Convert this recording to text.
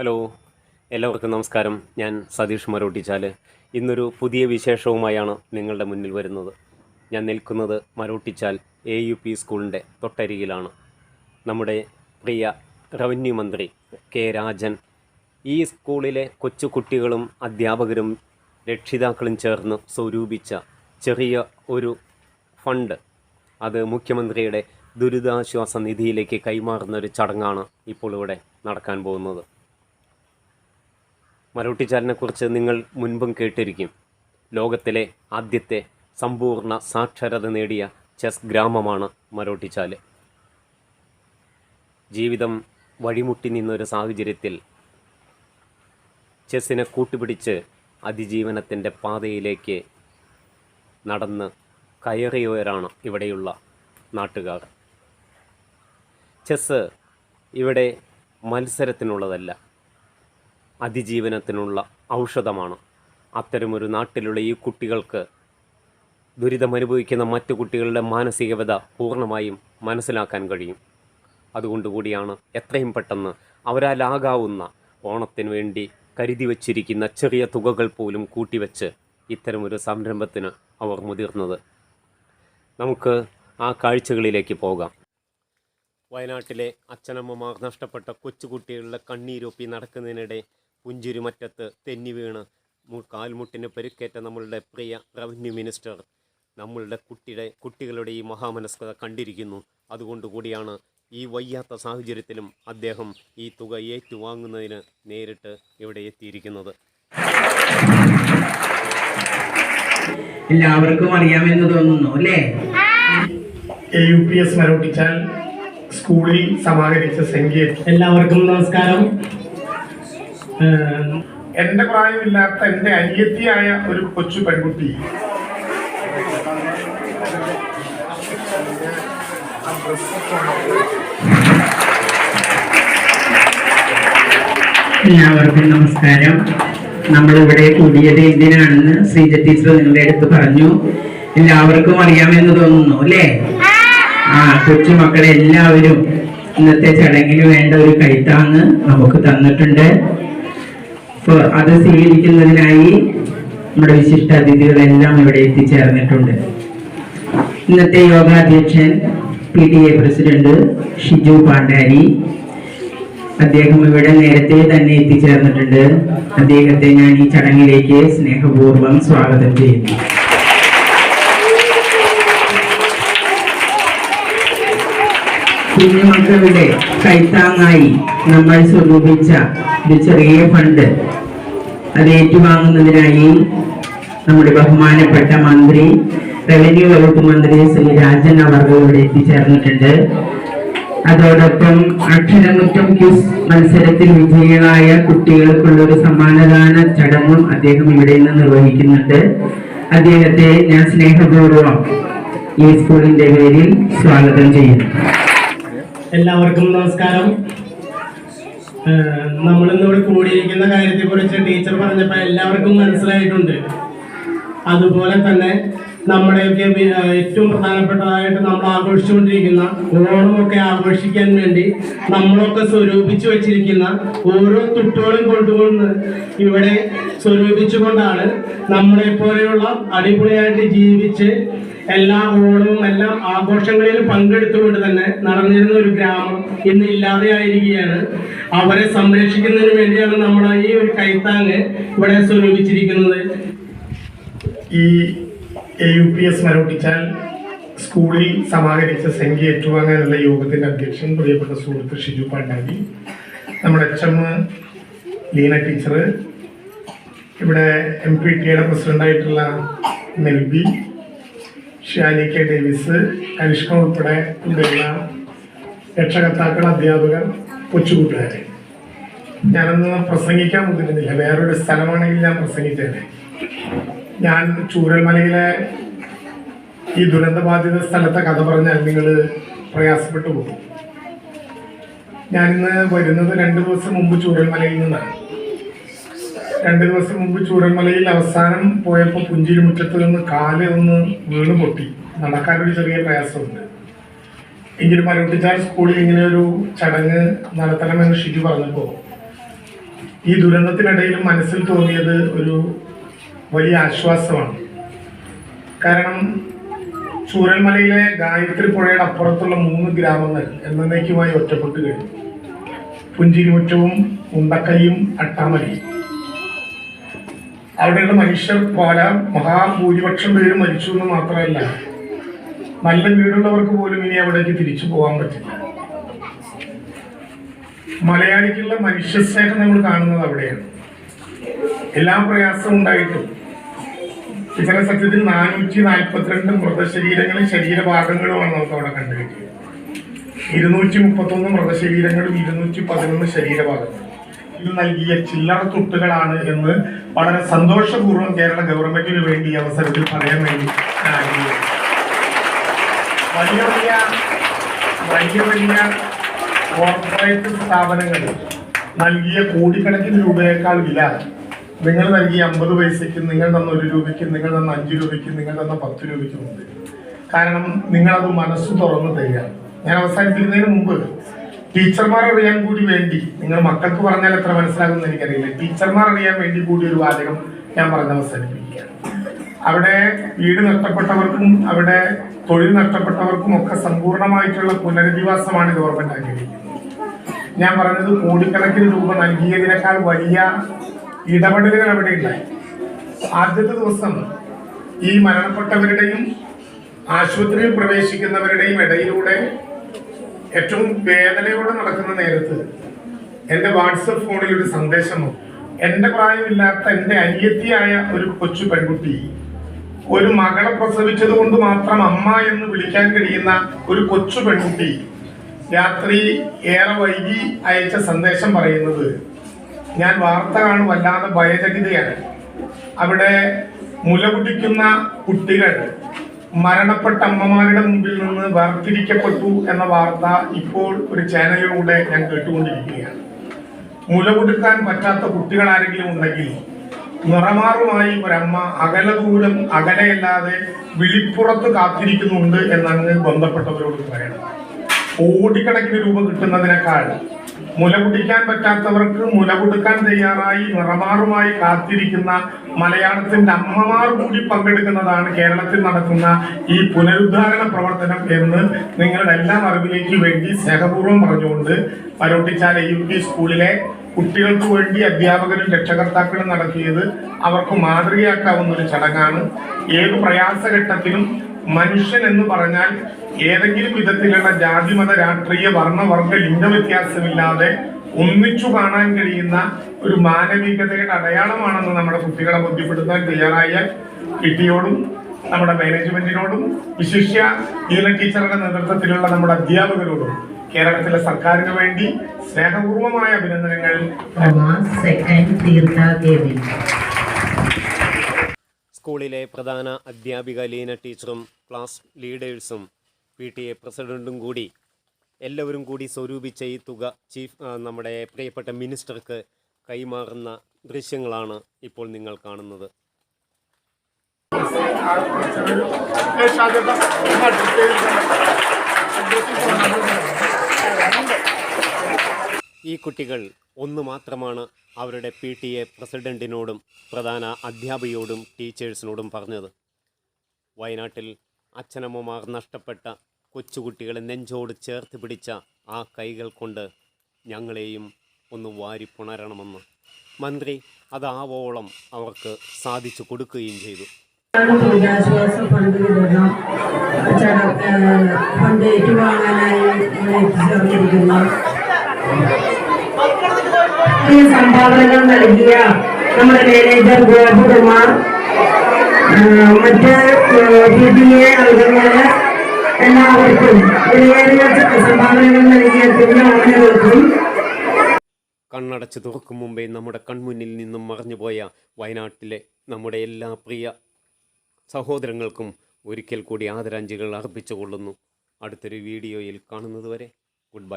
Hello എല്ലാവർക്കും നമസ്കാരം. ഞാൻ സതീഷ് മരോട്ടിച്ചാൽ ഇന്നൊരു പുതിയ വിശേഷവുമായാണ് നിങ്ങളുടെ മുന്നിൽ വരുന്നത്. ഞാൻ നിൽക്കുന്നത് മരോട്ടിച്ചാൽ എ യു പി സ്കൂളിന്റെ തൊട്ടരികിലാണ്. നമ്മുടെ പ്രിയ റവന്യൂ മന്ത്രി കെ രാജൻ ഈ സ്കൂളിലെ കൊച്ചു കുട്ടികളും അധ്യാപകരും രക്ഷിതാക്കളും ചേർന്ന് സ്വരൂപിച്ച ചെറിയ ഒരു ഫണ്ട് അത് മുഖ്യമന്ത്രിയുടെ ദുരിതാശ്വാസ നിധിയിലേക്ക് കൈമാറുന്ന ഒരു ചടങ്ങാണ് ഇപ്പോൾ ഇവിടെ നടക്കാൻ പോകുന്നത്. മരോട്ടിച്ചാലിനെക്കുറിച്ച് നിങ്ങൾ മുൻപും കേട്ടിരിക്കും. ലോകത്തിലെ ആദ്യത്തെ സമ്പൂർണ സാക്ഷരത നേടിയ ചെസ് ഗ്രാമമാണ് മരോട്ടിച്ചാൽ ജീവിതം വഴിമുട്ടി നിന്നൊരു സാഹചര്യത്തിൽ ചെസ്സിനെ കൂട്ടുപിടിച്ച് അതിജീവനത്തിന്റെ പാതയിലേക്ക് നടന്ന് കയറിയവരാണ് ഇവിടെയുള്ള നാട്ടുകാർ. ചെസ് ഇവിടെ മത്സരത്തിനുള്ളതല്ല. അതിജീവനത്തിനുള്ള ഔഷധമാണ്. അത്തരമൊരു നാട്ടിലുള്ള ഈ കുട്ടികൾക്ക് ദുരിതമനുഭവിക്കുന്ന മറ്റു കുട്ടികളുടെ മാനസികവത പൂർണമായും മനസ്സിലാക്കാൻ കഴിയും. അതുകൊണ്ടുകൂടിയാണ് എത്രയും പെട്ടെന്ന് അവരാലാകാവുന്ന ഓണത്തിന് വേണ്ടി കരുതി വച്ചിരിക്കുന്ന ചെറിയ തുകകൾ പോലും കൂട്ടിവെച്ച് ഇത്തരമൊരു സംരംഭത്തിന് അവർ മുതിർന്നത്. നമുക്ക് ആ കാഴ്ചകളിലേക്ക് പോകാം. വയനാട്ടിലെ അച്ഛനമ്മമാർ നഷ്ടപ്പെട്ട കൊച്ചുകുട്ടികളുടെ കണ്ണീരൊപ്പി നടക്കുന്നതിനിടെ പുഞ്ചിരിമറ്റത്ത് തെന്നി വീണ് കാൽമുട്ടിന് പരുക്കേറ്റ നമ്മളുടെ പ്രിയ റവന്യൂ മിനിസ്റ്റർ നമ്മളുടെ കുട്ടിയുടെ കുട്ടികളുടെ ഈ മഹാമനസ്കത കണ്ടിരിക്കുന്നു. അതുകൊണ്ടുകൂടിയാണ് ഈ വയ്യാത്ത സാഹചര്യത്തിലും അദ്ദേഹം ഈ തുക ഏറ്റുവാങ്ങുന്നതിന് നേരിട്ട് ഇവിടെ എത്തിയിരിക്കുന്നത്. എല്ലാവർക്കും അറിയാമെന്ന് തോന്നുന്നു അല്ലേ? A U P S Marottichal സ്കൂളിൽ സമാഹരിച്ച സംഖ്യ എല്ലാവർക്കും നമസ്കാരം. എന്റെ പ്രായമില്ലാത്ത എന്റെ അനിയത്തിയായ ഒരു കൊച്ചു പെൺകുട്ടി. എല്ലാവർക്കും നമസ്കാരം. നമ്മളിവിടെ കൂടിയത് എന്തിനാണെന്ന് ശ്രീജ ടീച്ചർ നിങ്ങളുടെ അടുത്ത് പറഞ്ഞു. എല്ലാവർക്കും അറിയാമെന്ന് തോന്നുന്നു അല്ലേ? ആ കൊച്ചുമക്കളെ എല്ലാവരും ഇന്നത്തെ ചടങ്ങിന് വേണ്ട ഒരു കൈത്താങ്ങ് നമുക്ക് തന്നിട്ടുണ്ട്. അത് സ്വീകരിക്കുന്നതിനായി നമ്മുടെ വിശിഷ്ട അതിഥികളെല്ലാം ഇവിടെ എത്തിച്ചേർന്നിട്ടുണ്ട്. ഇന്നത്തെ യോഗാധ്യക്ഷൻ P T A president Shiju Pandari. അദ്ദേഹം ഇവിടെ നേരത്തെ തന്നെ എത്തിച്ചേർന്നിട്ടുണ്ട്. അദ്ദേഹത്തെ ഞാൻ ഈ ചടങ്ങിലേക്ക് സ്നേഹപൂർവം സ്വാഗതം ചെയ്യുന്നു. കുഞ്ഞുമക്കളുടെ കൈത്താങ്ങായി നമ്മൾ സ്വരൂപിച്ച ഒരു ചെറിയ ഫണ്ട് അത് ഏറ്റുവാങ്ങുന്നതിനായി നമ്മുടെ ബഹുമാനപ്പെട്ട മന്ത്രി റവന്യൂ വകുപ്പ് മന്ത്രി ശ്രീ രാജൻ അവർ ഇവിടെ എത്തിച്ചേർന്നിട്ടുണ്ട്. അതോടൊപ്പം അക്ഷരമുറ്റം ക്യൂസ് മത്സരത്തിൽ വിജയികളായ കുട്ടികൾക്കുള്ള ഒരു സമ്മാനദാന ചടങ്ങും അദ്ദേഹം ഇവിടെ നിന്ന് നിർവഹിക്കുന്നുണ്ട്. അദ്ദേഹത്തെ ഞാൻ സ്നേഹപൂർവം ഈ സ്കൂളിന്റെ പേരിൽ സ്വാഗതം ചെയ്യുന്നു. എല്ലാവർക്കും നമസ്കാരം. നമ്മൾ നമ്മളിന്നിവിടെ കൂടിയിരിക്കുന്ന കാര്യത്തെ കുറിച്ച് ടീച്ചർ പറഞ്ഞപ്പോൾ എല്ലാവർക്കും മനസ്സിലായിട്ടുണ്ട്. അതുപോലെ തന്നെ നമ്മുടെയൊക്കെ ഏറ്റവും പ്രധാനപ്പെട്ടതായിട്ട് നമ്മൾ ആഘോഷിച്ചുകൊണ്ടിരിക്കുന്ന ഓണമൊക്കെ ആഘോഷിക്കാൻ വേണ്ടി നമ്മളൊക്കെ സ്വരൂപിച്ചു വെച്ചിരിക്കുന്ന ഓരോ തുട്ടുകളും കൊണ്ടുകൊണ്ട് ഇവിടെ സ്വരൂപിച്ചുകൊണ്ടാണ് നമ്മളെ പോലെയുള്ള അടിപൊളിയായിട്ട് ജീവിച്ച് എല്ലാ ഓണവും എല്ലാം ആഘോഷങ്ങളിലും പങ്കെടുത്തുകൊണ്ട് തന്നെ നടന്നിരുന്ന ഒരു ഗ്രാമം ഇന്ന് ഇല്ലാതെയായിരിക്കുകയാണ്. അവരെ സംരക്ഷിക്കുന്നതിന് വേണ്ടിയാണ് നമ്മൾ ഈ ഒരു കൈത്താങ് ഇവിടെ സ്വരൂപിച്ചിരിക്കുന്നത് ഈ A U P S Marottichal സ്കൂളിൽ സമാഹരിച്ച സംഖ്യ ഏറ്റുവാങ്ങാനുള്ള യോഗത്തിന്റെ അധ്യക്ഷൻ പ്രിയപ്പെട്ട സുഹൃത്ത് ഷിജു പാണ്ഡാജി നമ്മുടെ എച്ച് എം ലീന ടീച്ചർ ഇവിടെ എം പി ടിയുടെ പ്രസിഡന്റായിട്ടുള്ള മെൽബി ഷാനി കെ ഡേവിസ് അനുഷ്ക ഉൾപ്പെടെ ഇവിടെയുള്ള രക്ഷകർത്താക്കൾ അധ്യാപകർ കൊച്ചുകൂട്ടുകാരെ ഞാനൊന്ന് പ്രസംഗിക്കാൻ മുതിരുന്നില്ല വേറൊരു സ്ഥലമാണെങ്കിൽ ഞാൻ പ്രസംഗിച്ചേനെ. ഞാൻ ചൂരൽമലയിലെ ഈ ദുരന്തബാധിത സ്ഥലത്തെ കഥ പറഞ്ഞാൽ നിങ്ങൾ പ്രയാസപ്പെട്ടു പോകും. ഞാനിന്ന് വരുന്നത് രണ്ട് ദിവസം മുമ്പ് ചൂരൽമലയിൽ നിന്നാണ്. രണ്ട് ദിവസം മുമ്പ് ചൂരൽമലയിൽ അവസാനം പോയപ്പോൾ പുഞ്ചിരി മുറ്റത്ത് നിന്ന് കാൽ ഒന്ന് വീണ് പൊട്ടി. നടക്കാനൊരു ചെറിയ പ്രയാസമുണ്ട്. എങ്കിലും മരവിട്ടിച്ചാൽ സ്കൂളിൽ ഇങ്ങനെ ഒരു ചടങ്ങ് നടത്തണമെന്ന് ഷിജു പറഞ്ഞപ്പോൾ ഈ ദുരന്തത്തിനിടയിലും മനസ്സിൽ തോന്നിയത് ഒരു വലിയ ആശ്വാസമാണ്. കാരണം ചൂരൽമലയിലെ ഗായത്രി പുഴയുടെ അപ്പുറത്തുള്ള മൂന്ന് ഗ്രാമങ്ങൾ എന്നേക്കുമായി ഒറ്റപ്പെട്ടു കഴിഞ്ഞു. പുഞ്ചിരിമുറ്റവും ഉണ്ടക്കയും അട്ടാമലയും. അവിടെയുള്ള മനുഷ്യർ പോല മഹാഭൂരിപക്ഷം പേരും മരിച്ചു എന്ന് മാത്രമല്ല നല്ല വീടുള്ളവർക്ക് പോലും ഇനി അവിടേക്ക് തിരിച്ചു പോകാൻ പറ്റില്ല. മലയാളിക്കുള്ള മനുഷ്യസ്നേഹം നമ്മൾ കാണുന്നത് അവിടെയാണ്. എല്ലാ പ്രയാസവും ഉണ്ടായിട്ടും ഇത്തരം സത്യത്തിൽ നാനൂറ്റി നാൽപ്പത്തിരണ്ട് മൃതശരീരങ്ങളും ശരീരഭാഗങ്ങളുമാണ് നമുക്ക് അവിടെ കണ്ടുകിട്ടിയത്. ഇരുന്നൂറ്റി മുപ്പത്തൊന്ന് മൃതശരീരങ്ങളും ഇരുന്നൂറ്റി പതിനൊന്ന് ശരീരഭാഗങ്ങളും. നൽകിയ ചില്ലറ തുട്ടുകളാണ് എന്ന് വളരെ സന്തോഷപൂർവം കേരള ഗവൺമെന്റിന് വേണ്ടി അവസരത്തിൽ പറയാൻ വേണ്ടി വലിയ വലിയ വലിയ വലിയ കോർപ്പറേറ്റ് സ്ഥാപനങ്ങൾ നൽകിയ കോടിക്കണക്കിന് രൂപയേക്കാൾ വില നിങ്ങൾ നൽകിയ അമ്പത് പൈസയ്ക്ക് നിങ്ങൾ തന്ന ഒരു രൂപയ്ക്ക് നിങ്ങൾ തന്ന അഞ്ച് രൂപയ്ക്ക് നിങ്ങൾ തന്ന പത്ത് രൂപയ്ക്കും ഉണ്ട്. കാരണം നിങ്ങളത് മനസ്സ് തുറന്നു തരിക. ഞാൻ അവസാനിപ്പിക്കുന്നതിന് മുമ്പ് ടീച്ചർമാർ അറിയാൻ കൂടി വേണ്ടി നിങ്ങൾ മക്കൾക്ക് പറഞ്ഞാൽ എത്ര മനസ്സിലാകുമെന്ന് എനിക്കറിയില്ല. ടീച്ചർമാർ അറിയാൻ വേണ്ടി കൂടി ഒരു വാചകം ഞാൻ പറഞ്ഞ അവസാനിപ്പിക്കുകയാണ്. അവിടെ വീട് നഷ്ടപ്പെട്ടവർക്കും അവിടെ തൊഴിൽ നഷ്ടപ്പെട്ടവർക്കും ഒക്കെ സമ്പൂർണമായിട്ടുള്ള പുനരധിവാസമാണ് ഗവൺമെന്റ് ആഗ്രഹിക്കുന്നത് ഞാൻ പറഞ്ഞത് കോടിക്കണക്കിന് രൂപ നൽകിയതിനേക്കാൾ വലിയ ഇടപെടലുകൾ അവിടെ ഉണ്ടായി. ആദ്യത്തെ ദിവസം ഈ മരണപ്പെട്ടവരുടെയും ആശുപത്രിയിൽ പ്രവേശിക്കുന്നവരുടെയും ഇടയിലൂടെ ഏറ്റവും വേദനയോടെ നടക്കുന്ന നേരത്ത് എന്റെ വാട്സപ്പ് ഫോണിൽ ഒരു സന്ദേശം എന്റെ പ്രായമില്ലാത്ത എന്റെ അനിയത്തിയായ ഒരു കൊച്ചു പെൺകുട്ടി ഒരു മകളെ പ്രസവിച്ചത് കൊണ്ട് മാത്രം അമ്മ എന്ന് വിളിക്കാൻ കഴിയുന്ന ഒരു കൊച്ചു പെൺകുട്ടി രാത്രി ഏറെ വൈകി അയച്ച സന്ദേശം പറയുന്നത് ഞാൻ വാർത്ത കാണും വല്ലാതെ ഭയചകിതയാണ്. അവിടെ മുലകുടിക്കുന്ന കുട്ടികൾ മരണപ്പെട്ട അമ്മമാരുടെ മുമ്പിൽ നിന്ന് വേർതിരിക്കപ്പെട്ടു എന്ന വാർത്ത ഇപ്പോൾ ഒരു ചാനലിലൂടെ ഞാൻ കേട്ടുകൊണ്ടിരിക്കുകയാണ്. മുല കൊടുക്കാൻ പറ്റാത്ത കുട്ടികൾ ആരെങ്കിലും ഉണ്ടെങ്കിൽ നിറമാറുമായി ഒരമ്മ അകല ദൂരം അകലെയല്ലാതെ വിളിപ്പുറത്ത് കാത്തിരിക്കുന്നുണ്ട് എന്നാണ് ബന്ധപ്പെട്ടവരോട് പറയുന്നത് കോടിക്കണക്കിന് രൂപ കിട്ടുന്നതിനേക്കാൾ മുല കുടിക്കാൻ പറ്റാത്തവർക്ക് മുല കൊടുക്കാൻ തയ്യാറായി നിറമാറുമായി കാത്തിരിക്കുന്ന മലയാളത്തിന്റെ അമ്മമാർ കൂടി പങ്കെടുക്കുന്നതാണ് കേരളത്തിൽ നടക്കുന്ന ഈ പുനരുദ്ധാരണ പ്രവർത്തനം എന്ന് നിങ്ങളുടെ എല്ലാം അറിവിലേക്ക് വേണ്ടി സ്നേഹപൂർവം പറഞ്ഞുകൊണ്ട് പരോട്ടിച്ചാല യു പി സ്കൂളിലെ കുട്ടികൾക്ക് വേണ്ടി അധ്യാപകരും രക്ഷകർത്താക്കളും നടത്തിയത് അവർക്ക് മാതൃകയാക്കാവുന്ന ഒരു ചടങ്ങാണ്. ഏത് പ്രയാസഘട്ടത്തിലും മനുഷ്യൻ എന്ന് പറഞ്ഞാൽ ഏതെങ്കിലും വിധത്തിലുള്ള ജാതിമത രാഷ്ട്രീയ വർണവർഗ ലിംഗവ്യത്യാസമില്ലാതെ ഒന്നിച്ചു കാണാൻ കഴിയുന്ന ഒരു മാനവികതയുടെ അടയാളമാണെന്ന് നമ്മുടെ കുട്ടികളെ ബോധ്യപ്പെടുത്താൻ തയ്യാറായ കിട്ടിയോടും നമ്മുടെ മാനേജ്മെന്റിനോടും വിശിഷ്യ ഈല ടീച്ചറുടെ നേതൃത്വത്തിലുള്ള നമ്മുടെ അധ്യാപകരോടും കേരളത്തിലെ സർക്കാരിന് വേണ്ടി സ്നേഹപൂർവമായ അഭിനന്ദനങ്ങൾ. സ്കൂളിലെ പ്രധാന അധ്യാപിക ലീന ടീച്ചറും ക്ലാസ് ലീഡേഴ്സും പി ടി എ പ്രസിഡന്റും കൂടി എല്ലാവരും കൂടി സ്വരൂപിച്ച ഈ തുക ചീഫ് നമ്മുടെ പ്രിയപ്പെട്ട മിനിസ്റ്റർക്ക് കൈമാറുന്ന ദൃശ്യങ്ങളാണ് ഇപ്പോൾ നിങ്ങൾ കാണുന്നത്. ഈ കുട്ടികൾ ഒന്ന് മാത്രമാണ് അവരുടെ പി ടി എ പ്രസിഡന്റിനോടും പ്രധാന അധ്യാപികയോടും ടീച്ചേഴ്സിനോടും പറഞ്ഞത്. വയനാട്ടിൽ അച്ഛനമ്മമാർ നഷ്ടപ്പെട്ട കൊച്ചുകുട്ടികളെ നെഞ്ചോട് ചേർത്ത് പിടിച്ച ആ കൈകൾ കൊണ്ട് ഞങ്ങളെയും ഒന്ന് വാരി പുണരണമെന്ന് മന്ത്രി അതാവോളം അവർക്ക് സാധിച്ചു കൊടുക്കുകയും ചെയ്തു. ദുരിതാശ്വാസ ഫണ്ട് വിതരണം ഫണ്ട് ഏറ്റുവാങ്ങാനായി ഈ സംഭാവനകൾ നൽകിയ നമ്മുടെ മാനേജർ ഗോപകുമാർ മറ്റ് അംഗങ്ങൾ എല്ലാവർക്കും കണ്ണടച്ചു കണ്ണടച്ച് തുറക്കും മുമ്പേ നമ്മുടെ കൺമുന്നിൽ നിന്നും മറഞ്ഞുപോയ വയനാട്ടിലെ നമ്മുടെ എല്ലാ പ്രിയ സഹോദരങ്ങൾക്കും ഒരിക്കൽ കൂടി ആദരാഞ്ജലികൾ അർപ്പിച്ചുകൊള്ളുന്നു. അടുത്തൊരു വീഡിയോയിൽ കാണുന്നതുവരെ ഗുഡ് ബൈ.